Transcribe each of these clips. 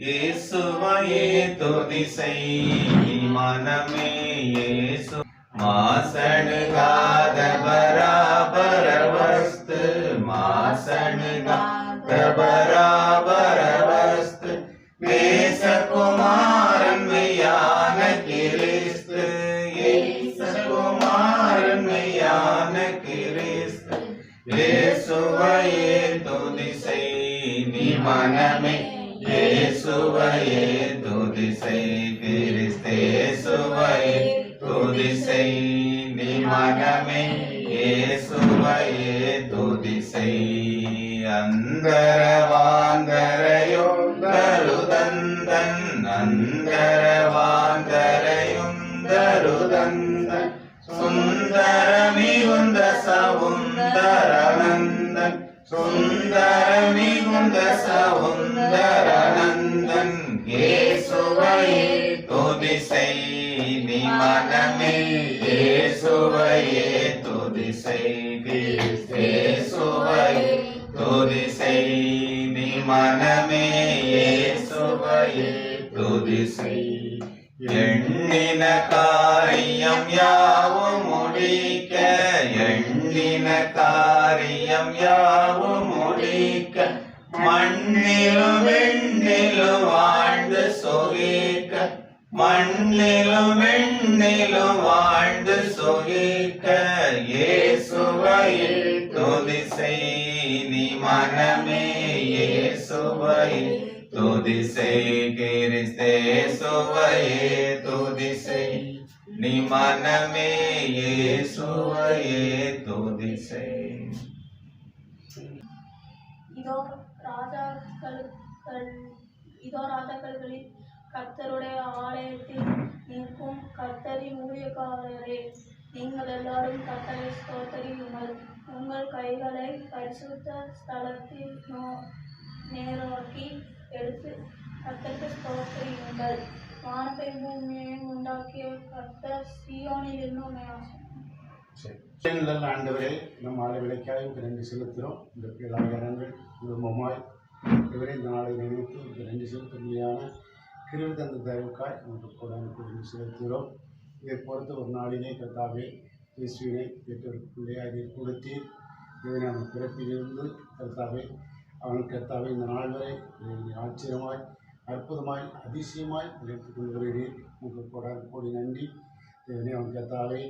இயேசுவையே துதி செய் மனமே இயேசு மாசணுகாத பராபர வஸ்து மாசணுகாத பராபர வஸ்து நேசகுமாரன் மெய்யான கிறிஸ்து இயேசுகுமாரன் மெய்யான கிறிஸ்து இயேசுவையே துதி செய் நீ மனமே இயேசுவையே துதி செய் கிறிஸ்தேசுவையே துதி செய் நீ மகமே இயேசுவையே துதி செய் அந்தர வாந்தரையோ தருதந்தன் அந்தர வாந்தரையும் தருதந்தன் சுந்தர மிகுந்த சவுந்தரநந்தன் சுந்தர மிகுந்த சவுந்தரநந்தன் இயேசுவையே துதி செய் நீ மனமே இயேசுவையே துதி செய் இயேசுவையே துதி செய் நீ மனமே இயேசுவையே துதி செய் காரியம் யாவும் முடிக்க மண்ணிலும் வெண்ணிலும் வாழ்ந்து சொகிக்க. மண்ணிலும் வெண்ணிலும் வாழ்ந்து சொகிக்க இயேசுவையே துதி செய் நீ மனமே இயேசுவையே துதி செய்கிறே சுவையே துதி நீ மனமே இயேசுவையே துதி செய் இதோ ராஜாக்கள் இதோ ராஜாக்களில் கர்த்தருடைய ஆலயத்தில் நிற்கும் கர்த்தரின் ஊழியக்காரரே நீங்கள் எல்லாரும் கர்த்தரை ஸ்தோத்தரியுங்கள். உங்கள் கைகளை பரிசுத்த ஸ்தலத்தில் நோ நேராக்கி எடுத்து கர்த்தருக்கு ஸ்தோத்தரியுங்கள். வானத்தை பூமியையும் உண்டாக்கிய கர்த்தர் சியோனில் இருந்தும் நல்ல ஆண்டவரே நம் ஆலை விலைக்காய் உங்களுக்கு நன்றி செலுத்துகிறோம். இந்த பிள்ளைகள் குடும்பமாய் இவரே இந்த நாளை நினைத்து இந்த நன்றி செலுத்துமையான கிருவி தந்த தயவுக்காய் உங்களுக்கு கூட நன்றி செலுத்துகிறோம். இதை பொறுத்து ஒரு நாளிலே கர்த்தாவே இயேசுவினை பெற்றோருக்கு பிள்ளையாக நீர் இதை இவனை பிறப்பிலிருந்து கர்த்தாவே அவன் கர்த்தாவே இந்த நாள் வரை ஆச்சரியமாய் அற்புதமாய் அதிசயமாய் நினைத்துக் கொள்கிறேன். உங்களுக்கு கூட கோடி நன்றி. இவனை அவன் கர்த்தாவே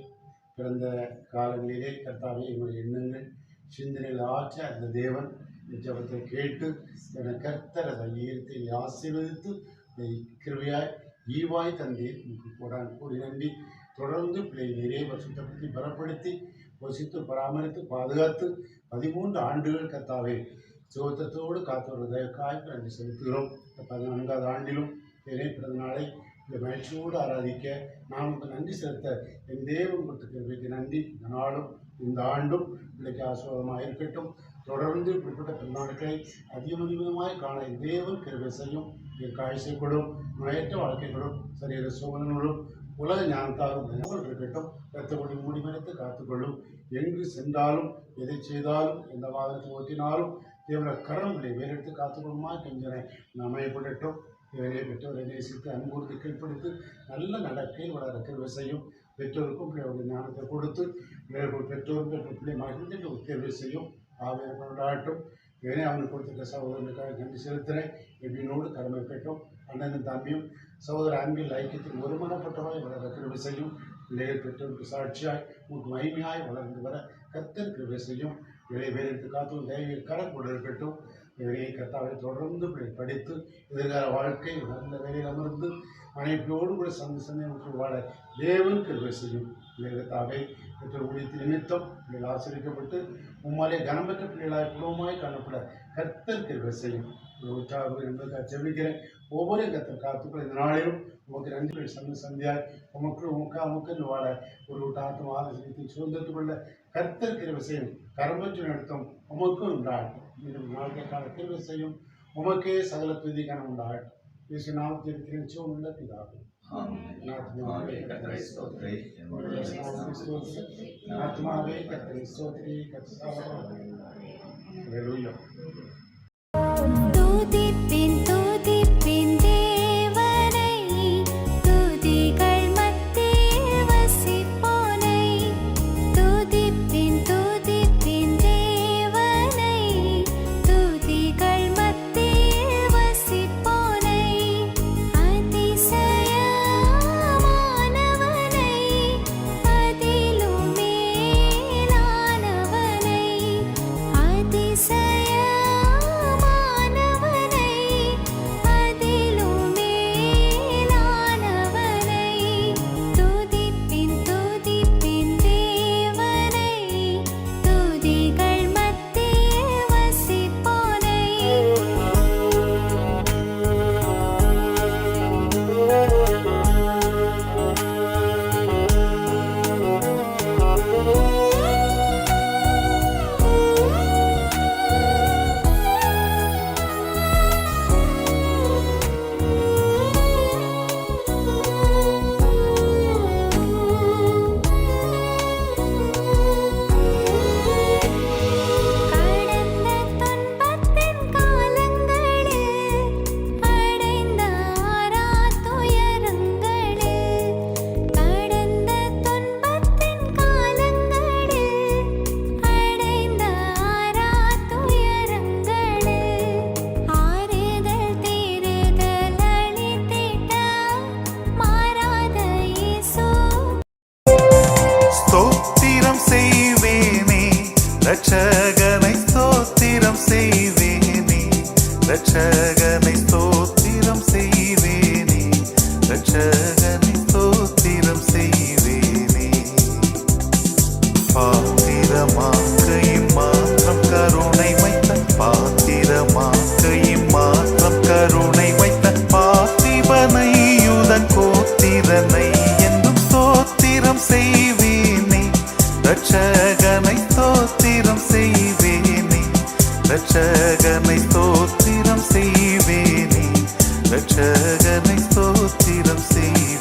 பிறந்த காலங்களிலே கர்த்தாவே என்னுடைய எண்ணங்கள் சிந்தனையில் ஆற்ற அந்த தேவன் ஜபத்தை கேட்டு என கர்த்தர் அதை ஈர்த்து ஆசீர்வதித்து இதை ஈவாய் தந்தீர் உங்களுக்கு கொடான் கூடி நன்றி. தொடர்ந்து பிள்ளை நிறைய வருஷத்தை பலப்படுத்தி வசித்து பராமரித்து பாதுகாத்து பதிமூன்று ஆண்டுகள் கத்தாவே சுகத்தத்தோடு காத்து வருவதற்காக நன்றி செலுத்துகிறோம். இந்த பதினான்காவது ஆண்டிலும் இதே பிறந்த நாளை இந்த மகிழ்ச்சியோடு ஆராதிக்க நாம் உங்களுக்கு நன்றி செலுத்த என் தேவன் கொடுத்த நன்றி. இந்த நாளும் இந்த ஆண்டும் இன்றைக்கு ஆசீர்வாதமாக இருக்கட்டும். தொடர்ந்து இப்படிப்பட்ட பிறநாட்களை அதிகமதிகமாய் காண தேவன் கிருபை செய்யும். இதற்கு நுழையற்ற வாழ்க்கைகளும் சரீர சோதனங்களும் உலக ஞானத்தாலும் நினைவுகள் இருக்கட்டும். ரத்தப்படி மூடி மறைத்து காத்துக்கொள்ளும். எங்கு சென்றாலும் எதை செய்தாலும் எந்த வாதத்தை ஓட்டினாலும் தேவன கரங்களை வேறெடுத்து காத்துக்கொள்ளுமா கெஞ்சனை. அமையப்படட்டும் இவரை பெற்றோரை நேசித்து அன்பூர்த்தி கீழ்ப்படுத்து நல்ல நடக்கையில் வளர கிருபை செய்யும். பெற்றோருக்கும் பிள்ளைகளுடைய ஞானத்தை கொடுத்து பிள்ளைகள் பெற்றோரும் பெற்ற பிள்ளை மகிழ்ந்து உத்தேர்வு செய்யும். ஆவியர் கொண்டாட்டும் இவனே அவனுக்கு கொடுத்துட்ட சகோதரனுக்காக நன்றி செலுத்துகிறேன். எப்படினோடு கடமை பெற்றோம். அண்ணனும் தம்பியும் சகோதர அன்பில் ஐக்கியத்தில் ஒருமனப்பட்டவாய் வளர கிருபை செய்யும். பிள்ளைகள் பெற்றோருக்கு சாட்சியாய் உன் மகிமையாய் வளர்ந்து வர கத்தர் கிருபை செய்யும். இவரை வேறு காத்தும் தெய்வீக கரம் கொண்டு இருக்கட்டும் இவரையை கத்தாவை தொடர்ந்து படித்து எதிர்கால வாழ்க்கை நல்ல வேலையில் அமர்ந்து மனைவியோடு கூட சந்தி சந்தை வாழ தேவன் கருவை செய்யும். கத்தாவை பெற்றோர் நிமித்தம் பிள்ளைகள் ஆசிரியக்கப்பட்டு உம்மாலே கனம்பெற்ற பிள்ளைகளாய் குடும்பமாய் காணப்பட கர்த்தர் கருவை செய்யும். உற்சாகம் என்பதற்காக செவிக்கிறேன் ஒவ்வொரு கத்தர் காத்துக்கள் இந்த நாளிலும் உமக்கு நன்றி சந்தி சந்தியாய் உமக்கு உமக்கா உமக்கு வாழ ஒரு ஆத்ம ஆலோசனை சுதந்திரத்துக்குள்ள கர்த்தர் கிருபை செய்யும். கரம்பற்று நடத்தும் உமக்கும் உண்டாகட்டும். மீண்டும் நாளைக்கு கால கிருபை செய்யும். உமக்கே சகல துதி கனம் உண்டாகட்டும். இயேசு நாமத்தில் திருச்சியும் உள்ள பிதாவே. ஆமென். கர்த்தரை ஸ்தோத்திரி. ஆத்மாவே கர்த்தரை ஸ்தோத்திரி கர்த்தர் said தகனை ஸ்தோத்திரம் செய்வோம்.